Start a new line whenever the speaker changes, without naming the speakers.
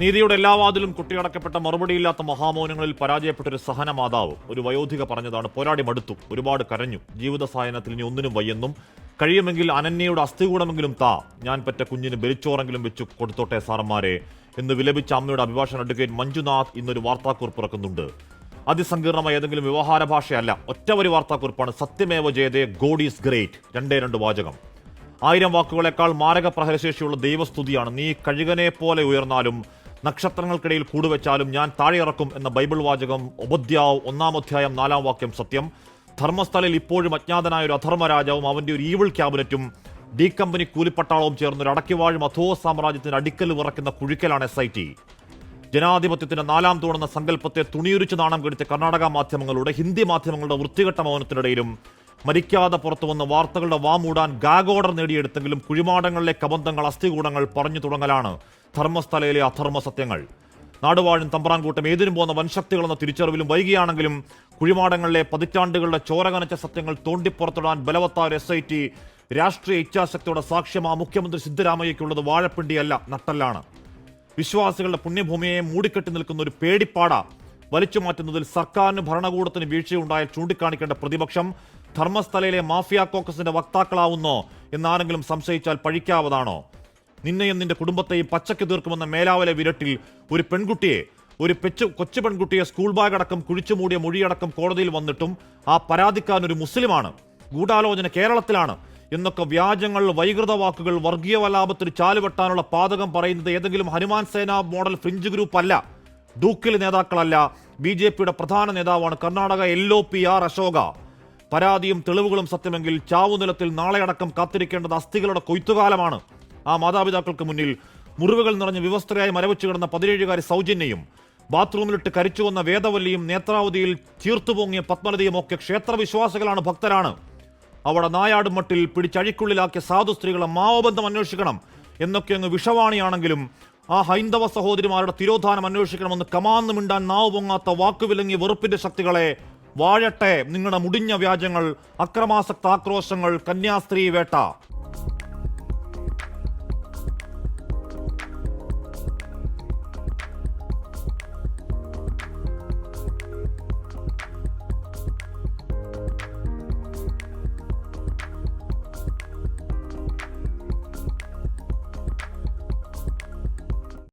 നീതിയുടെ എല്ലാ വാതിലും കുട്ടിയടക്കപ്പെട്ട മറുപടിയില്ലാത്ത മഹാമൗനങ്ങളിൽ പരാജയപ്പെട്ടൊരു സഹന മാതാവ് ഒരു വയോധിക പറഞ്ഞതാണ് പോരാടി മടുത്തു ഒരുപാട് കരഞ്ഞു. ജീവിത സായനത്തിൽ ഇനി ഒന്നിനും വയ്യെന്നും. കഴിയുമെങ്കിൽ അനന്യയുടെ അസ്ഥികൂടമെങ്കിലും താ. ഞാൻ പറ്റ കുഞ്ഞിന് ബലിച്ചോറെങ്കിലും വെച്ചു കൊടുത്തോട്ടെ സാറന്മാരെ എന്ന് വിലപിച്ച അമ്മയുടെ അഭിഭാഷകൻ അഡ്വക്കേറ്റ് മഞ്ജുനാഥ് ഇന്നൊരു വാർത്താക്കുറിപ്പ് ഇറക്കുന്നുണ്ട് അതിസങ്കീർണമായ ഏതെങ്കിലും വ്യവഹാര ഭാഷയല്ല. ഒറ്റവരി വാർത്താക്കുറിപ്പാണ് സത്യമേവ ജയതേ ഗോഡ് ഈസ് ഗ്രേറ്റ്. രണ്ടേ രണ്ട് വാചകം. ആയിരം വാക്കുകളെക്കാൾ മാരക പ്രഹരശേഷിയുള്ള ദൈവസ്തുതിയാണ്. നീ കഴുകനെ പോലെ ഉയർന്നാലും നക്ഷത്രങ്ങൾക്കിടയിൽ കൂടുവെച്ചാലും ഞാൻ താഴെയിറക്കും എന്ന ബൈബിൾ വാചകം ഉപദ്യാവ് ഒന്നാം അധ്യായം നാലാം വാക്യം സത്യം. ധർമ്മസ്ഥലിൽ ഇപ്പോഴും അജ്ഞാതനായ ഒരു അധർമ്മ രാജാവും അവന്റെ ഒരു ഈവിൾ ക്യാബിനറ്റും ഡി കമ്പനി കൂലിപ്പട്ടാളവും ചേർന്ന് ഒരു അടക്കിവാഴും അധോ സാമ്രാജ്യത്തിന് അടിക്കൽ വിറക്കുന്ന കുഴിക്കലാണ് എസ് ഐ ടി ജനാധിപത്യത്തിന്റെ നാലാം തൂണെന്ന സങ്കല്പത്തെ തുണിയുരിച്ച് നാണം കെടുത്ത കർണാടക മാധ്യമങ്ങളുടെ ഹിന്ദി മാധ്യമങ്ങളുടെ വൃത്തികെട്ട മൗനത്തിനിടയിലും മരിക്കാതെ പുറത്തു വന്ന വാർത്തകളുടെ വാമൂടാൻ ഗാഗ് ഓർഡർ നേടിയെടുത്തെങ്കിലും കുഴിമാടങ്ങളിലെ കബന്ധങ്ങൾ അസ്ഥികൂടങ്ങൾ പറഞ്ഞു തുടങ്ങലാണ് ധർമ്മസ്ഥലയിലെ അധർമ്മ സത്യങ്ങൾ നാടുവാഴും തമ്പ്രാൻകൂട്ടം ഏതിനും പോകുന്ന വൻശക്തികളെന്ന തിരിച്ചറിവിലും വൈകിയാണെങ്കിലും കുഴിമാടങ്ങളിലെ പതിറ്റാണ്ടുകളുടെ ചോരകനച്ച സത്യങ്ങൾ തോണ്ടിപ്പുറത്തിടാൻ ബലവത്താർ എസ് ഐ ടി രാഷ്ട്രീയ ഇച്ഛാശക്തിയുടെ സാക്ഷ്യം ആ മുഖ്യമന്ത്രി സിദ്ധരാമയ്യയ്ക്കുള്ളത് വാഴപ്പിണ്ടിയല്ല നട്ടല്ലാണ്. വിശ്വാസികളുടെ പുണ്യഭൂമിയെ മൂടിക്കെട്ടി നിൽക്കുന്ന ഒരു പേടിപ്പാട. വലിച്ചു മാറ്റുന്നതിൽ സർക്കാരിന് ഭരണകൂടത്തിന് വീഴ്ചയുണ്ടായാൽ ചൂണ്ടിക്കാണിക്കേണ്ട പ്രതിപക്ഷം ധർമ്മസ്ഥലയിലെ മാഫിയ കോക്കസിന്റെ വക്താക്കളാവുന്നോ എന്നാരെങ്കിലും സംശയിച്ചാൽ പഴിക്കാവതാണോ? നിന്നെയും നിന്റെ കുടുംബത്തെയും പച്ചയ്ക്ക് തീർക്കുമെന്ന മേലാവലെ വിരട്ടിൽ ഒരു പെൺകുട്ടിയെ ഒരു പെച്ചു കൊച്ചു പെൺകുട്ടിയെ സ്കൂൾ ബാഗ് അടക്കം കുഴിച്ചു മൂടിയ മൊഴിയടക്കം കോടതിയിൽ വന്നിട്ടും ആ പരാതിക്കാരൻ ഒരു മുസ്ലിമാണ് ഗൂഢാലോചന കേരളത്തിലാണ് എന്നൊക്കെ വ്യാജങ്ങൾ വൈകൃത വാക്കുകൾ വർഗീയ വലാപത്തിന് ചാലുവെട്ടാനുള്ള പാതകം പറയുന്നത് ഏതെങ്കിലും ഹനുമാൻ സേന മോഡൽ ഫ്രിഞ്ച് ഗ്രൂപ്പ് അല്ല ഡൂക്കിൽ നേതാക്കളല്ല ബി ജെ പിയുടെ പ്രധാന നേതാവാണ് Karnataka L O P R Ashoka. പരാതിയും തെളിവുകളും സത്യമെങ്കിൽ ചാവുനിലത്തിൽ നാളെയടക്കം കാത്തിരിക്കേണ്ടത് അസ്ഥികളുടെ കൊയ്ത്തുകാലമാണ്. ആ മാതാപിതാക്കൾക്ക് മുന്നിൽ മുറിവുകൾ നിറഞ്ഞ് വിവസ്ത്രയായി മരവിച്ചു കിടന്ന പതിനേഴുകാരി സൗജന്യയും ബാത്റൂമിലിട്ട് കരിച്ചു വന്ന വേദവല്ലിയും നേത്രാവതിയിൽ ചീർത്തുപൊങ്ങിയ പത്മനതിയും ഒക്കെ ക്ഷേത്രവിശ്വാസികളാണ് ഭക്തരാണ്. അവിടെ നായാടും മട്ടിൽ പിടിച്ചഴിക്കുള്ളിലാക്കിയ സാധു സ്ത്രീകളെ മാവോബന്ധം അന്വേഷിക്കണം എന്നൊക്കെ അങ്ങ് വിഷവാണിയാണെങ്കിലും ആ ഹൈന്ദവ സഹോദരിമാരുടെ തിരോധാനം അന്വേഷിക്കണമെന്ന് കമാന്ന് മിണ്ടാൻ നാവ് പൊങ്ങാത്ത വാക്കുവിലങ്ങിയ വെറുപ്പിന്റെ ശക്തികളെ വാഴട്ടെ നിങ്ങളുടെ മുടിഞ്ഞ വ്യാജങ്ങൾ അക്രമാസക്ത ആക്രോശങ്ങൾ കന്യാസ്ത്രീ വേട്ട.